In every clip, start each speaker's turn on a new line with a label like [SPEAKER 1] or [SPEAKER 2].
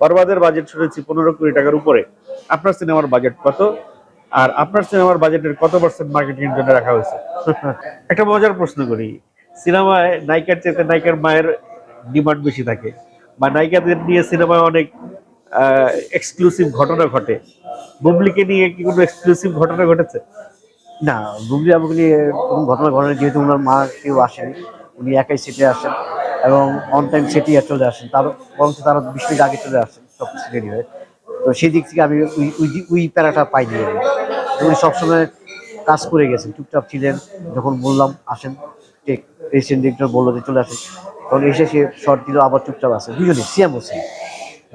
[SPEAKER 1] বরবাদের বাজেট শুনেছি পনেরো কোটি টাকার উপরে। আপনার সিনেমার বাজেট কত? আর আপনার সিনেমার বাজেটের কত পার্সেন্ট মার্কেটিং এর জন্য রাখা হয়েছে? একটা মজার প্রশ্ন করি। সিনেমায় নায়িকার চেয়ে নায়িকার মায়ের ডিমান্ড বেশি থাকে। বা নায়িকাদের নিয়ে সিনেমায় অনেক এক্সক্লুসিভ ঘটনা ঘটে। বুবলিকে নিয়ে কি কোনো এক্সক্লুসিভ ঘটনা ঘটেছে?
[SPEAKER 2] না, বুবলি আমাকে নিয়ে কোনো ঘটনা ঘটনা, যেহেতু ওনার মা কেউ আসেনি, উনি একাই সেটে আসেন। এবং অন টাইম সেটি চলে আসেন তার বরঞ্চ তারা বিশ মিনিট আগে চলে আসেন সব কিছু রেডি হয়ে। তো সেই দিক থেকে আমি ওই ওই প্যারাটা পাইনি আমি। উনি সবসময় কাজ করে গেছেন চুপচাপ ছিলেন যখন বললাম আসেন। টেক প্রেসিডেন্ট ডিরেক্টর বলল যে চলে আসেন। তখন এসে সে শর্ট দিল আবার চুপচাপ আছে। দুজনে সিএম হোসেন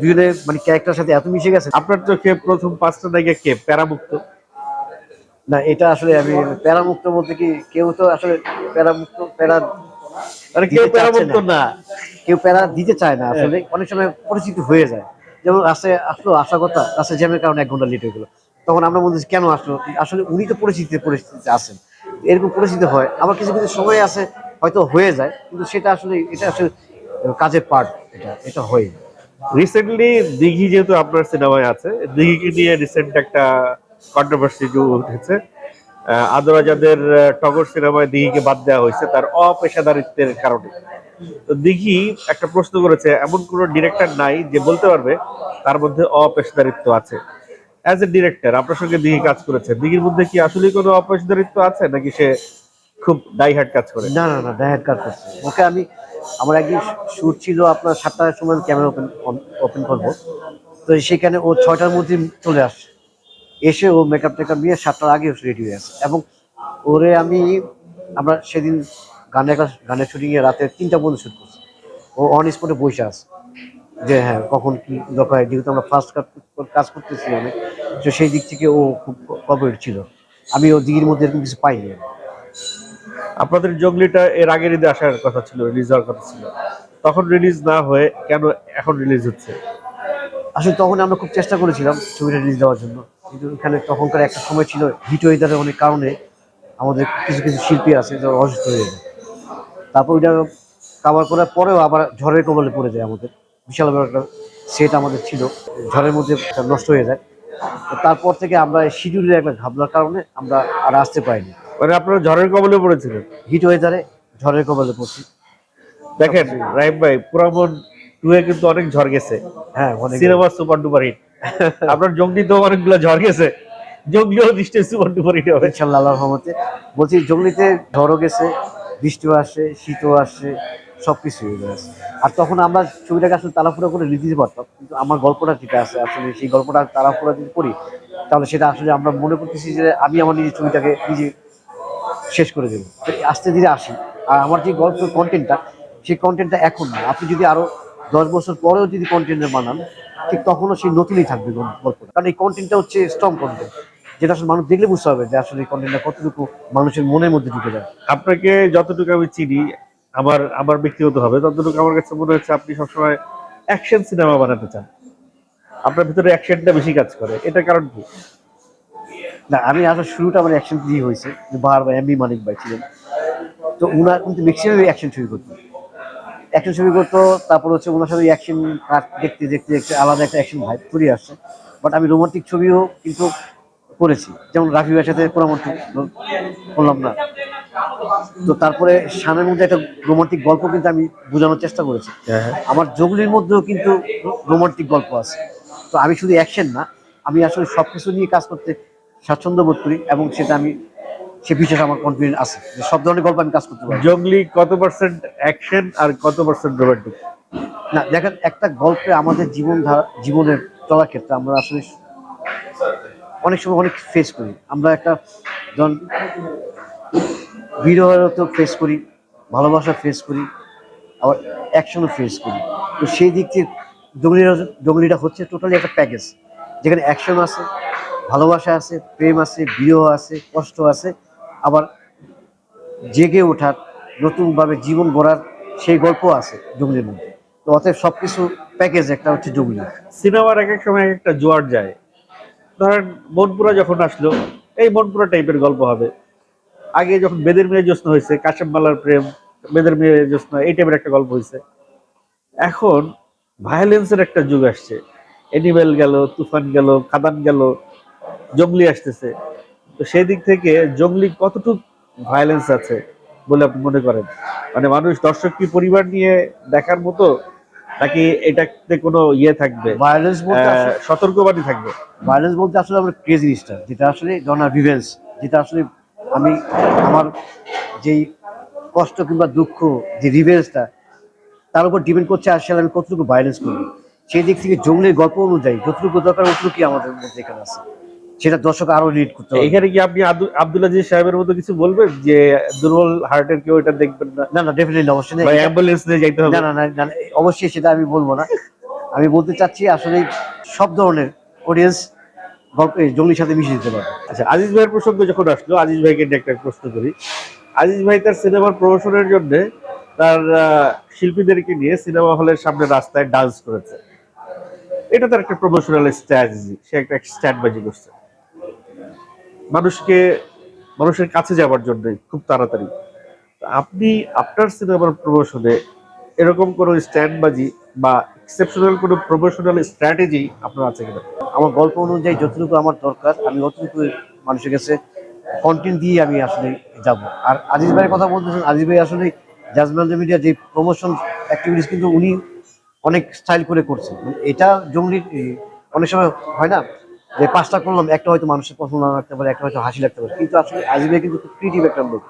[SPEAKER 2] দুজনে মানে ক্যারেক্টার সাথে এত মিশে গেছে।
[SPEAKER 1] আপনার চোখে প্রথম পাঁচটা নায়িকা কে? প্যারামুক্ত?
[SPEAKER 2] না এটা আসলে আমি প্যারামুক্ত বলতে কি কেউ তো আসলে প্যারামুক্ত প্যারা
[SPEAKER 1] মানে কেউ না।
[SPEAKER 2] কেউ প্যারা দিতে চায় না আসলে। অনেক সময় পরিচিতি হয়ে যায়। যেমন রাস্তায় আসলো আসা কথা রাস্তায় জ্যামের কারণে এক ঘণ্টা লেট হয়ে গেলো। তখন আমরা কেন আসলো? আসলে উনি তো পরিচিতিতে পরিস্থিতিতে আসেন এরকম পরিস্থিতি হয়। আবার কিছু কিছু সময় আছে হয়তো হয়ে যায় কিন্তু সেটা আসলে এটা আসলে কাজের পার্ট এটা এটা হয়
[SPEAKER 1] রিসেন্টলি দিঘি যেহেতু আপনার সিনেমায় আছে দিঘিকে নিয়ে রিসেন্ট একটা কন্ট্রোভার্সি উঠেছে আহ, আদরাজাদের আহ, টগর সিনেমায় দিঘিকে বাদ দেওয়া হয়েছে তার অপেশাদারিত্বের কারণে। তো দিঘি একটা প্রশ্ন করেছে এমন কোন ডিরেক্টর নাই যে বলতে পারবে তার মধ্যে অপেশাদারিত্ব আছে। অ্যাজ এ ডিরেক্টর আপনার সঙ্গে দিঘি কাজ করেছে। দিঘির মধ্যে কি আসলে কোনো অপেশাদারিত্ব আছে নাকি সে খুব ডাইহার্ট কাজ করে?
[SPEAKER 2] না না না ডায়াট কাট করছে। ওকে আমি আমার একদিন শুট ছিল আপনার সাতটার সময় ক্যামেরা ওপেন ওপেন করব। তো সেখানে ও ছয়টার মধ্যে চলে আসছে। এসে ও মেকআপ টেকআপ নিয়ে সাতটার আগে রেডি হয়ে আসে এবং ওরে আমি আমরা সেদিন গানের কাজ গানের শুটিং এ রাতে তিনটা পর্যন্ত শুট করছি। ও অন স্পটে বসে আছে। যে হ্যাঁ কখন কি দরকার হয়? যেহেতু আমরা ফার্স্ট কাজ করতেছি অনেক তো সেই দিক থেকে ও খুব কপারেট ছিল। আমি ও দিঘির মধ্যে এরকম কিছু পাইনি।
[SPEAKER 1] আপনাদের জঙ্গলিটা এর আগে ঈদে আসার কথা ছিল রিলিজ হওয়ার কথা ছিল। তখন রিলিজ না হয়ে কেন এখন রিলিজ হচ্ছে?
[SPEAKER 2] আসলে তখন আমরা খুব চেষ্টা করেছিলাম ছবিটা রিলিজ দেওয়ার জন্য। কিন্তু এখানে তখনকার একটা সময় ছিল হিট ওয়েদারের অনেক কারণে আমাদের কিছু কিছু শিল্পী আছে যারা অসুস্থ হয়ে যায়। তারপর ওইটা কাভার করার পরেও আবার ঝড়ের কবলে পড়ে যায় আমাদের। বিশাল বড় একটা সেট আমাদের ছিল। ঝড়ের মধ্যে নষ্ট হয়ে যায়। তারপর থেকে আমরা শিডিউলের একটা ঘাবলার কারণে আমরা আর আসতে পারিনি।
[SPEAKER 1] মানে আপনারা ঝড়ের কবলে পড়েছিলেন?
[SPEAKER 2] হিট ওয়েদারে ঝড়ের কবলে পড়ছি।
[SPEAKER 1] দেখেন রাইম ভাই পুরামন টুয়ে কিন্তু অনেক ঝড় গেছে।
[SPEAKER 2] হ্যাঁ অনেক
[SPEAKER 1] সিনেমা সুপার ডুপার হিট আপনার জঙ্গলি তো অনেকগুলো ঝড় গেছে। জঙ্গলিও নিশ্চয়ই সুপার ডুপার হিট হবে।
[SPEAKER 2] ইনশাল্লাহ, আল্লাহর রহমতে। বলছি জঙ্গলিতে ঝড়ও গেছে, বৃষ্টিও আসছে শীতও আসছে সব কিছু আছে আর তখন আমরা ছবিটাকে আসলে তাড়াহুড়া করে দিতে পারতাম, কিন্তু আমার গল্পটা যেটা আছে, আসলে সেই গল্পটা তাড়াহুড়া যদি করি, তাহলে সেটা আসলে আমরা মনে করতেছি যে আমি আমার নিজের ছবিটাকে নিজে শেষ করে দেবো। আস্তে ধীরে আসি। আর আমার যে গল্প কন্টেন্টটা সেই কন্টেন্টটা এখন না। আপনি যদি আরও দশ বছর পরেও যদি কন্টেন্টের বানান ঠিক তখনও সেই নতুনই থাকবে গল্প- গল্পটা। কারণ এই কন্টেন্টটা হচ্ছে স্ট্রং কন্টেন্ট যেটা আসলে মানুষ দেখলে বুঝতে হবে যে আসলে এই কন্টেন্টটা কতটুকু মানুষের মনের মধ্যে ঢুকে যায়।
[SPEAKER 1] আপনাকে যতটুকু আমি চিনি আমার আমার ব্যক্তিগত হবে ততটুকু আমার কাছে মনে হচ্ছে আপনি সবসময় অ্যাকশন সিনেমা বানাতে চান। আপনার ভিতরে অ্যাকশনটা বেশি কাজ করে। এটার কারণ কি?
[SPEAKER 2] না আমি আসলে শুরুটা আমার অ্যাকশন দিয়ে হয়েছে ভাই এমবি মালিক ভাই ছিলেন। তো উনার কিন্তু ম্যাক্সিমাম অ্যাকশন শুরু করতো অ্যাকশন ছবি করতো তারপর হচ্ছে ওনার সাথে অ্যাকশন কাট দেখতে দেখতে দেখতে আলাদা একটা অ্যাকশন ভাই চলে আসছে। বাট আমি রোমান্টিক ছবিও কিন্তু করেছি। যেমন রাফি ভাইয়ের সাথে পরামর্শ করলাম না। তো তারপরে সামনের মধ্যে একটা রোমান্টিক গল্প কিন্তু আমি বোঝানোর চেষ্টা করেছি। আমার জঙ্গলির মধ্যেও কিন্তু রোমান্টিক গল্প আছে। তো আমি শুধু অ্যাকশন না আমি আসলে সব কিছু নিয়ে কাজ করতে স্বাচ্ছন্দ্য বোধ করি এবং সেটা আমি সে বিশেষ আমার কনফিডেন্ট আছে যে সব ধরনের গল্প আমি কাজ করতে পারি
[SPEAKER 1] জঙ্গলি কত পার্সেন্ট অ্যাকশন আর কত পার্সেন্ট রোমান্টিক
[SPEAKER 2] না দেখেন একটা গল্পে আমাদের জীবনধারা জীবনের চলার ক্ষেত্রে আমরা আসলে অনেক সময় অনেক ফেস করি। আমরা একটা যখন বিরহেরও তো ফেস করি ভালোবাসা ফেস করি আবার অ্যাকশনও ফেস করি। তো সেই দিক থেকে জঙ্গলিটা জঙ্গলিটা হচ্ছে টোটালি একটা প্যাকেজ যেখানে অ্যাকশন আছে ভালোবাসা আছে প্রেম আছে বিরহ আছে কষ্ট আছে আবার জেগে ওঠার, নতুনভাবে জীবন গড়ার সেই গল্প আছে জঙ্গলির মধ্যে। তো অতএব সবকিছু প্যাকেজ একটা হচ্ছে জঙ্গলি।
[SPEAKER 1] সিনেমার এক এক সময় একটা জোয়ার যায়। ধরেন মনপুরা যখন আসলো, এই মনপুরা টাইপের গল্প হবে। আগে যখন বেদের মেয়ে জ্যোৎস্না হয়েছে, কাশেম মালার প্রেম, বেদের মেয়ে জ্যোৎস্না, এই টাইপের একটা গল্প হয়েছে। এখন ভায়োলেন্সের একটা যুগ আসছে। এনিমেল গেল, তুফান গেল, খাদান গেল, জঙ্গলি আসতেছে। তো সেই দিক থেকে জঙ্গলি কতটুকু ভায়োলেন্স আছে বলে আপনি মনে করেন? মানে মানুষ দর্শক কি পরিবার নিয়ে দেখার মতো নাকি এটাতে কোনো ইয়ে থাকবে?
[SPEAKER 2] ভায়োলেন্স বলতে
[SPEAKER 1] সতর্কবাণী থাকবে?
[SPEAKER 2] ভায়োলেন্স বলতে আসলে আমরা ক্রেজ জিনিসটা যেটা আসলে ধরনা রিভেন্স যেটা আসলে আমি আমার যেই কষ্ট কিংবা দুঃখ যে রিভেন্সটা তার উপর ডিপেন্ড করছে আসলে আমি কতটুকু ভায়োলেন্স করি সেই দিক থেকে জঙ্গলের গল্প অনুযায়ী যতটুকু দরকার অতটুকুই আমাদের মধ্যে এখানে আছে। সেটা দর্শক আরও রিড করতে
[SPEAKER 1] এখানে কি আপনি আব্দুল আজিজ সাহেবের মতো কিছু বলবেন যে দুর্বল হার্টের কেউ এটা দেখবেন না?
[SPEAKER 2] না না ডেফিনেটলি অবশ্যই না।
[SPEAKER 1] অ্যাম্বুলেন্স নিয়ে যাইতে হবে।
[SPEAKER 2] না না না অবশ্যই সেটা আমি বলব না। আমি বলতে চাচ্ছি আসলে সব ধরনের অডিয়েন্স গল্প জঙ্গলির সাথে মিশে দিতে পারবে।
[SPEAKER 1] আচ্ছা আজিজ ভাইয়ের প্রসঙ্গ যখন আসলো আজিজ ভাইকে নিয়ে একটা প্রশ্ন করি। আজিজ ভাই তার সিনেমার প্রমোশনের জন্য তার শিল্পীদেরকে নিয়ে সিনেমা হলের সামনে রাস্তায় ডান্স করেছে। এটা তার একটা প্রমোশনাল স্ট্র্যাটেজি সে একটা স্ট্যান্ডবাজি করছে। মানুষকে, মানুষের কাছে যাওয়ার জন্য খুব তাড়াতাড়ি। আপনি আপনার সিনেমার প্রমোশনে এরকম কোনো স্ট্যান্ডবাজি বা এক্সেপশনাল কোনো প্রমোশনাল স্ট্র্যাটেজি আপনার আছে কিনা?
[SPEAKER 2] আমার গল্প অনুযায়ী যতটুকু আমার দরকার, আমি অতটুকু মানুষের কাছে কন্টেন্ট দিয়ে আমি আসলে যাব। আর আজিজ ভাইয়ের কথা বলতেছেন, আজিজ ভাই আসলে জাজমেন্ট মিডিয়া যে প্রমোশন অ্যাক্টিভিটিস কিন্তু উনি অনেক স্টাইল করে করছে মানে এটা জঙ্গলির অনেক সময় হয় না? যে পাঁচটা করলাম একটা হয়তো মানুষের পছন্দ না লাগতে পারে একটা হয়তো হাসি লাগতে পারে। কিন্তু আসলে ভাই কিন্তু ক্রিয়েটিভ একটা লোক।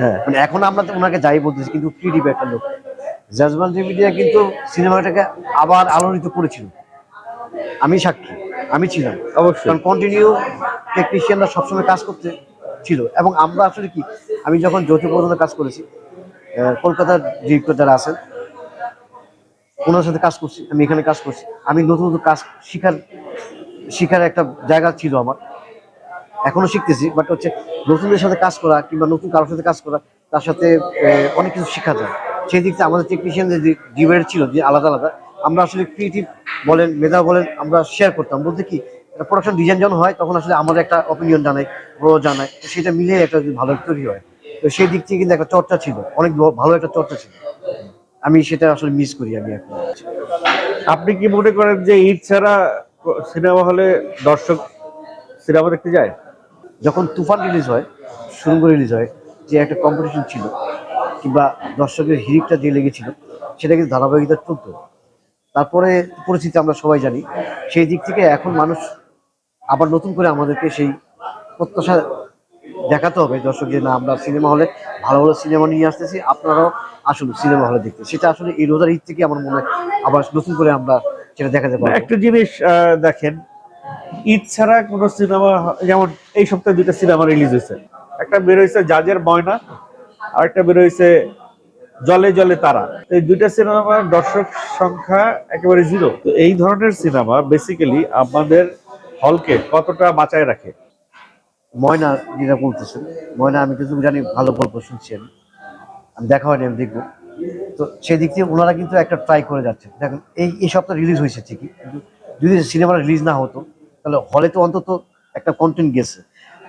[SPEAKER 1] হ্যাঁ।
[SPEAKER 2] মানে এখন আমরা তো ওনাকে যাই বলতেছি কিন্তু ক্রিয়েটিভ একটা লোক। জাজমেন্ট মিডিয়া কিন্তু সিনেমাটাকে আবার আলোড়িত করেছিল। আমি সাক্ষী আমি ছিলাম।
[SPEAKER 1] অবশ্যই।
[SPEAKER 2] কারণ কন্টিনিউ টেকনিশিয়ানরা সবসময় কাজ করতে ছিল। এবং আমরা আসলে কি আমি যখন যৌথ প্রধানে কাজ করেছি কলকাতার ডিরেক্টর যারা আছেন ওনার সাথে কাজ করছি আমি এখানে কাজ করছি। আমি নতুন নতুন কাজ শিখার শিখার একটা জায়গা ছিল আমার। এখনও শিখতেছি বাট হচ্ছে নতুনদের সাথে কাজ করা কিংবা নতুন কারোর সাথে কাজ করা, তার সাথে অনেক কিছু শেখা যায়। সেই দিক থেকে আমাদের টেকনিশিয়ানদের যে ডিভাইড ছিল যে আলাদা আলাদা, আমরা আসলে ক্রিয়েটিভ বলেন মেধা বলেন, আমরা শেয়ার করতাম। বলতে কি প্রোডাকশন ডিজাইন যখন হয়, তখন আসলে আমাদের একটা অপিনিয়ন জানাই বড় জানায়, তো সেটা মিলে একটা ভালো তৈরি হয়। তো সেই দিক থেকে কিন্তু একটা চর্চা ছিল, অনেক ভালো একটা চর্চা ছিল। আমি সেটা আসলে মিস করি আমি এখন।
[SPEAKER 1] আপনি কি মনে করেন যে ঈদ ছাড়া সিনেমা হলে দর্শক সিনেমা দেখতে যায়?
[SPEAKER 2] যখন তুফান রিলিজ হয় সুরঙ্গ রিলিজ হয়, যে একটা কম্পিটিশন ছিল, কিংবা দর্শকের হিরিকটা যে লেগেছিল, সেটা কিন্তু ধারাবাহিকতা চলতো। তারপরে পরিস্থিতি আমরা সবাই জানি, সেই দিক থেকে এখন মানুষ আবার নতুন করে আমাদেরকে সেই প্রত্যাশা দেখাতে হবে, দর্শক যে, না, আমরা সিনেমা হলে ভালো ভালো সিনেমা নিয়ে আসতেছি, আপনারাও আসুন সিনেমা হলে দেখতে। সেটা আসলে এই রোজার ঈদ থেকে আমার মনে হয় আবার নতুন করে আমরা সেটা দেখাতে পারব।
[SPEAKER 1] একটা জিনিস দেখেন ঈদ ছাড়া কোনো সিনেমা যেমন এই সপ্তাহে দুইটা সিনেমা রিলিজ হয়েছে। একটা বের হয়েছে জাজের ময়না আর একটা বের হয়েছে জলে জলে তারা। এই দুইটা সিনেমার দর্শক সংখ্যা একেবারে জিরো তো এই ধরনের সিনেমা বেসিক্যালি আমাদের হলকে কতটা বাঁচায় রাখে?
[SPEAKER 2] ময়না যেটা বলতেছেন ময়না আমি কিছু জানি ভালো গল্প শুনছি আমি। আমি দেখা হয়নি আমি দেখব। তো সেই দিক থেকে ওনারা কিন্তু একটা ট্রাই করে যাচ্ছে। দেখেন এই এই সপ্তাহ রিলিজ হয়েছে ঠিকই যদি সিনেমাটা রিলিজ না হতো তাহলে হলে তো অন্তত একটা কন্টেন্ট গেছে।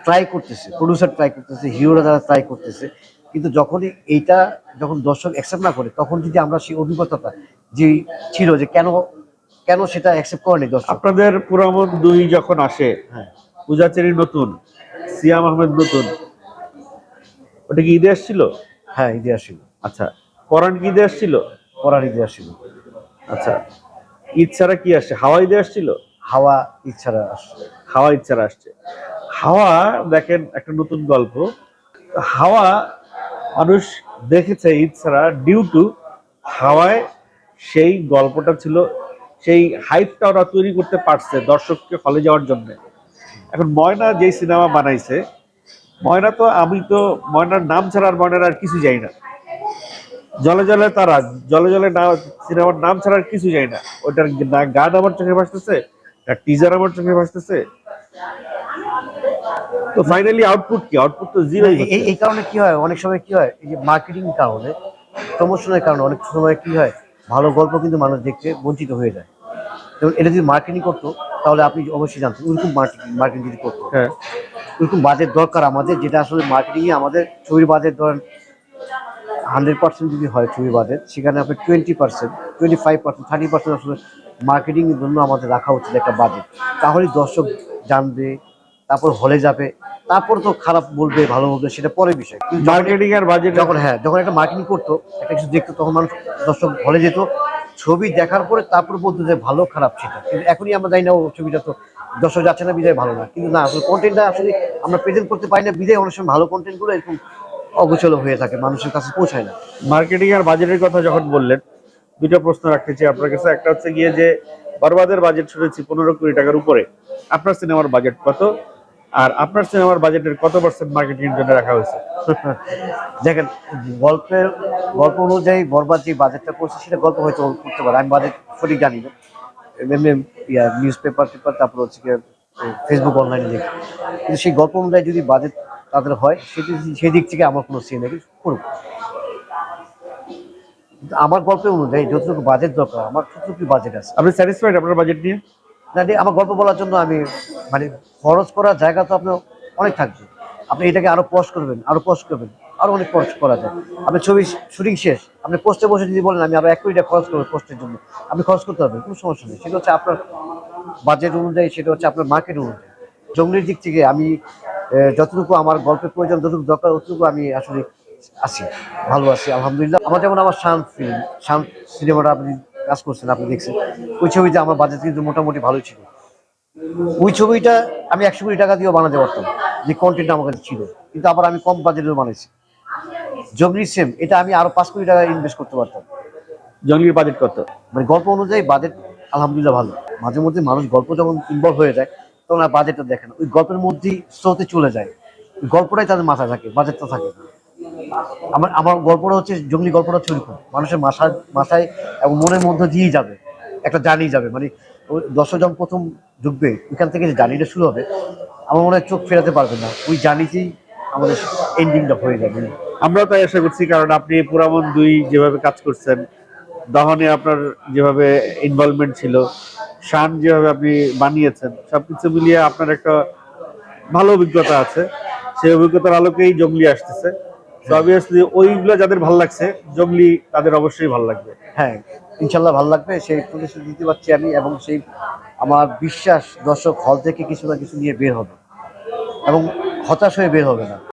[SPEAKER 2] ট্রাই করতেছে প্রডিউসার ট্রাই করতেছে হিরোরা যারা ট্রাই করতেছে কিন্তু যখনই এইটা যখন দর্শক অ্যাকসেপ্ট না করে তখন যদি আমরা সেই অভিজ্ঞতাটা যে ছিল যে কেন কেন সেটা অ্যাকসেপ্ট করেনি দর্শক?
[SPEAKER 1] আপনাদের পুরামন দুই যখন আসে
[SPEAKER 2] হ্যাঁ।
[SPEAKER 1] পূজাচেরি নতুন সিয়াম আহমেদ নতুন ওটা কি ঈদে আসছিল?
[SPEAKER 2] হ্যাঁ ঈদে আসিল
[SPEAKER 1] আচ্ছা পরান কি ঈদে আসছিল
[SPEAKER 2] পরার ঈদে আসিল
[SPEAKER 1] আচ্ছা ঈদ ছাড়া কি আসছে? হাওয়া ঈদে আসছিল
[SPEAKER 2] হাওয়া ইচ্ছারা আসছে।
[SPEAKER 1] হাওয়া ঈদ ছাড়া আসছে। হাওয়া দেখেন একটা নতুন গল্প। হাওয়া মানুষ দেখেছে ঈদ ছাড়া ডিউ টু হাওয়ায় সেই গল্পটা ছিল সেই হাইপটা ওরা তৈরি করতে পারছে দর্শককে হলে যাওয়ার জন্য। এখন ময়না যেই সিনেমা বানাইছে ময়না তো আমি তো ময়নার নাম ছাড়া আর ময়নার আর কিছু যাই না। জলে জলে তারা জলে জলে না সিনেমার নাম ছাড়া কিছু যাই না। ওটার না গান আমার চোখে ভাসতেছে টিজার আমার চোখে ভাসতেছে। তো ফাইনালি আউটপুট কি? আউটপুট তো জিরো
[SPEAKER 2] এই কারণে কি হয়? অনেক সময় কি হয়? এই যে মার্কেটিং কারণে প্রমোশনের কারণে অনেক সময় কি হয়? ভালো গল্প কিন্তু মানুষ দেখতে বঞ্চিত হয়ে যায়। যেমন এটা যদি মার্কেটিং করতো তাহলে আপনি অবশ্যই জানতেন ওরকম মার্কেটিং মার্কেটিং যদি করতো।
[SPEAKER 1] হ্যাঁ।
[SPEAKER 2] ওরকম বাজেট দরকার আমাদের যেটা আসলে মার্কেটিং এ আমাদের ছবির বাজেট ধরেন হান্ড্রেড পার্সেন্ট যদি হয় ছবি বাজেট সেখানে আপনি twenty percent twenty five percent thirty percent আসলে মার্কেটিংয়ের জন্য আমাদের রাখা উচিত একটা বাজেট তাহলে দর্শক জানবে তারপর হলে যাবে তারপর তো খারাপ বলবে ভালো বলবে সেটা পরে বিষয়।
[SPEAKER 1] মার্কেটিং আর বাজেট
[SPEAKER 2] যখন হ্যাঁ যখন একটা মার্কেটিং করতো একটা কিছু দেখতো তখন মানুষ দর্শক হলে যেত ছবি দেখার পরে তারপর বলতো যে ভালো খারাপ সেটা। কিন্তু এখনই আমরা জানি না ও ছবিটা তো দর্শক যাচ্ছে না বিদায় ভালো না। কিন্তু না আসলে কন্টেন্টটা আসলে আমরা প্রেজেন্ট করতে পারি না বিদায় অনেক সময় ভালো কন্টেন্টগুলো এরকম অগোচল হয়ে থাকে মানুষের কাছে পৌঁছায় না।
[SPEAKER 1] মার্কেটিং আর বাজেটের কথা যখন বললেন দুটো প্রশ্ন রাখতে চাই আপনার কাছে। একটা হচ্ছে গিয়ে যে বরবাদের বাজেট শুনেছি পনেরো কোটি টাকার উপরে। আপনার সিনেমার বাজেট কত? আর আপনার সিনেমার বাজেটের কত পার্সেন্ট মার্কেটিং এর জন্য রাখা হয়েছে?
[SPEAKER 2] দেখেন গল্পের গল্প অনুযায়ী বরবাদ যে বাজেটটা করছে সেটা গল্প হয়তো করতে পারে। আমি বাজেট সঠিক জানি না। এমনি নিউজ পেপার টেপার তারপর হচ্ছে ফেসবুক অনলাইনে দেখি। কিন্তু সেই গল্প অনুযায়ী যদি বাজেট তাদের হয় সেটি সেই দিক থেকে আমার কোনো সে নেই করুক। কিন্তু আমার গল্পের অনুযায়ী যতটুকু বাজেট দরকার আমার ততটুকু বাজেট আছে।
[SPEAKER 1] আপনি স্যাটিসফাইড আপনার বাজেট নিয়ে?
[SPEAKER 2] না আমার গল্প বলার জন্য আমি মানে খরচ করার জায়গা তো আপনার অনেক থাকবে। আপনি এটাকে আরও পোস্ট করবেন আরও পোস্ট করবেন আরও অনেক খরচ করা যায়। আপনি ছবি শুটিং শেষ আপনি পোস্টে বসে যদি বলেন আমি আরও এক কোটি টাকা খরচ করব পোস্টের জন্য আপনি খরচ করতে পারবেন কোনো সমস্যা নেই। সেটা হচ্ছে আপনার বাজেট অনুযায়ী সেটা হচ্ছে আপনার মার্কেট অনুযায়ী। জঙ্গলের দিক থেকে আমি যতটুকু আমার গল্পের প্রয়োজন যতটুকু দরকার ততটুকু আমি আসলে আছি ভালো আছি আলহামদুলিল্লাহ। আমার যেমন আমার শান ফিল্ম শান সিনেমাটা আপনি কাজ করছেন আপনি দেখছেন ওই ছবিতে আমার বাজেট কিন্তু মোটামুটি ভালোই ছিল। ওই ছবিটা আমি একশো কোটি টাকা দিয়েও বানাতে পারতাম যে কন্টেন্ট আমার কাছে ছিল। কিন্তু আবার আমি কম বাজেটেও বানাইছি। জঙ্গলি সেম এটা আমি আরও পাঁচ কোটি টাকা ইনভেস্ট করতে পারতাম।
[SPEAKER 1] জঙ্গলির বাজেট কত?
[SPEAKER 2] মানে গল্প অনুযায়ী বাজেট আলহামদুলিল্লাহ ভালো। মাঝে মধ্যে মানুষ গল্প যখন ইনভলভ হয়ে যায় তখন আর বাজেটটা না ওই গল্পের মধ্যেই স্রোতে চলে যায়। গল্পটাই তাদের মাথায় থাকে বাজেটটা থাকে না। আমার আমার গল্পটা হচ্ছে জঙ্গলি গল্পটা হচ্ছে ওরকম মানুষের মাথায় মাথায় এবং মনের মধ্যে দিয়েই যাবে। একটা জার্নি যাবে। মানে ওই যখন প্রথম ঢুকবে, ওইখান থেকে যে জানিটা শুরু হবে, আমার মনে হয় চোখ ফেরাতে পারবে না। ওই জানিতেই আমাদের এন্ডিংটা হয়ে যাবে।
[SPEAKER 1] আমরা তাই আশা করছি, কারণ আপনি পুরামন দুই যেভাবে কাজ করছেন, দহনে আপনার যেভাবে ইনভলভমেন্ট ছিল শান যেভাবে আপনি বানিয়েছেন, সবকিছু মিলিয়ে আপনার একটা ভালো অভিজ্ঞতা আছে। সেই অভিজ্ঞতার আলোকেই জঙ্গলি আসতেছে। অবভিয়াসলি ওইগুলো যাদের ভালো লাগছে, জঙ্গলি তাদের অবশ্যই ভালো লাগবে।
[SPEAKER 2] হ্যাঁ ইনশাল্লাহ ভালো লাগবে। সেই প্রতিশ্রুতি দিতে পারছি আমি এবং সেই আমার বিশ্বাস দর্শক হল থেকে কিছু না কিছু নিয়ে বের হবে। এবং হতাশ হয়ে বের হবে না।